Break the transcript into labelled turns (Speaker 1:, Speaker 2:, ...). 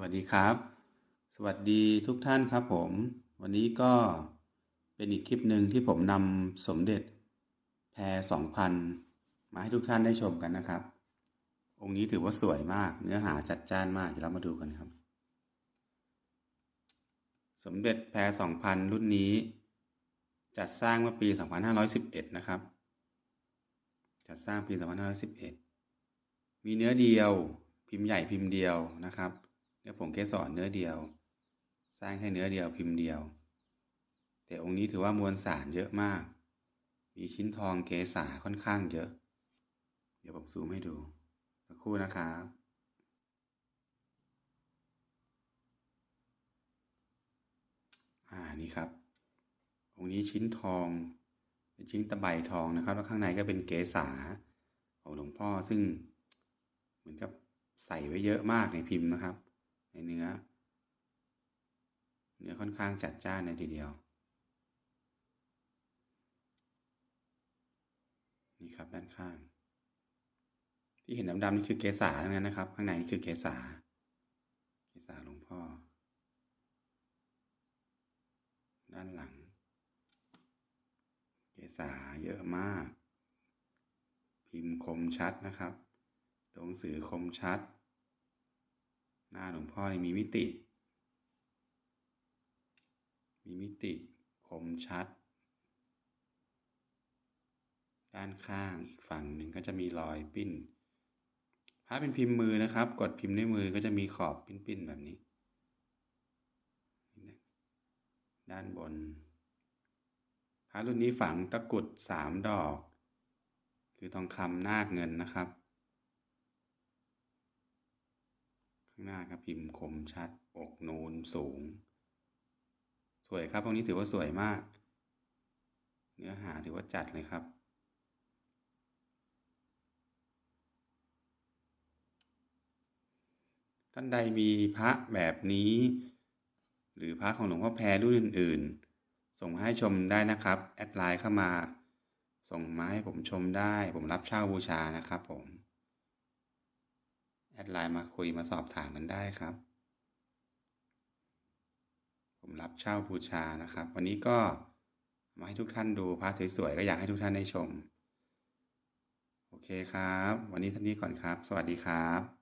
Speaker 1: วัสดีครับ สวัสดีทุกท่านครับผม วันนี้ก็เป็นอีกคลิปหนึ่งที่ผมนำสมเด็จแพรสองพันมาให้ทุกท่านได้ชมกันนะครับ องค์นี้ถือว่าสวยมาก เนื้อหาจัดจ้านมากเดี๋ยวเรามาดูกันครับ สมเด็จแพรสองพันรุ่นนี้ จัดสร้างเมื่อปี 2511 นะครับ จัดสร้างปี 2511 มีเนื้อเดียวพิมพ์ใหญ่พิมพ์เดียวนะครับ เนื้อผงเกสรเนื้อเดียว สร้างแค่เนื้อเดียวพิมพ์เดียว แต่องค์นี้ถือว่ามวลสารเยอะมาก มีชิ้นทองเกษาค่อนข้างเยอะ เดี๋ยวผมซูมให้ดูสักครู่นะครับอ่านี่ครับ องค์นี้ชิ้นทองเป็นชิ้นตะไบทองนะครับ แล้วข้างในก็เป็นเกษาของหลวงพ่อซึ่งเหมือนกับใส่ไว้เยอะมากในพิมพ์นะครับ ในเนื้อ เนื้อค่อนข้างจัดจ้านในทีเดียว นี่ครับด้านข้าง ที่เห็นดำๆนี่คือเกษาทั้งนั้นนะครับ ข้างในนี่คือเกษาเกษาหลวงพ่อ ด้านหลัง เกษาเยอะมาก พิมพ์คมชัดนะครับ ตัวหนังสือคมชัด หน้าหลวงพ่อนี่มีมิติ มีมิติคมชัด ด้านข้างอีกฝั่งหนึ่งก็จะมีรอยปิ้นพระเป็นพิมพ์มือนะครับ กดพิมพ์ด้วยมือก็จะมีขอบปิ้นๆแบบนี้ ด้านบนพระรุ่นนี้ฝังตะกรุดสามดอก คือทองคำนาคเงินนะครับ ข้างหน้าครับพิมพ์คมชัด อกนูนสูง สวยครับตรงนี้ถือว่าสวยมาก เนื้อหาถือว่าจัดเลยครับ ท่านใดมีพระแบบนี้ หรือพระของหลวงพ่อแพรรุ่นอื่น ๆ ส่งมาให้ชมได้นะครับ แอดไลน์เข้ามา ส่งมาให้ผมชมได้ ผมรับเช่าบูชานะครับผม แอดไลน์มาคุยมาสอบถามกันได้ครับ ผมรับเช่าบูชานะครับ วันนี้ก็มาให้ทุกท่านดูพระสวยๆก็อยากให้ทุกท่านได้ชม โอเคครับ วันนี้เท่านี้ก่อนครับ สวัสดีครับ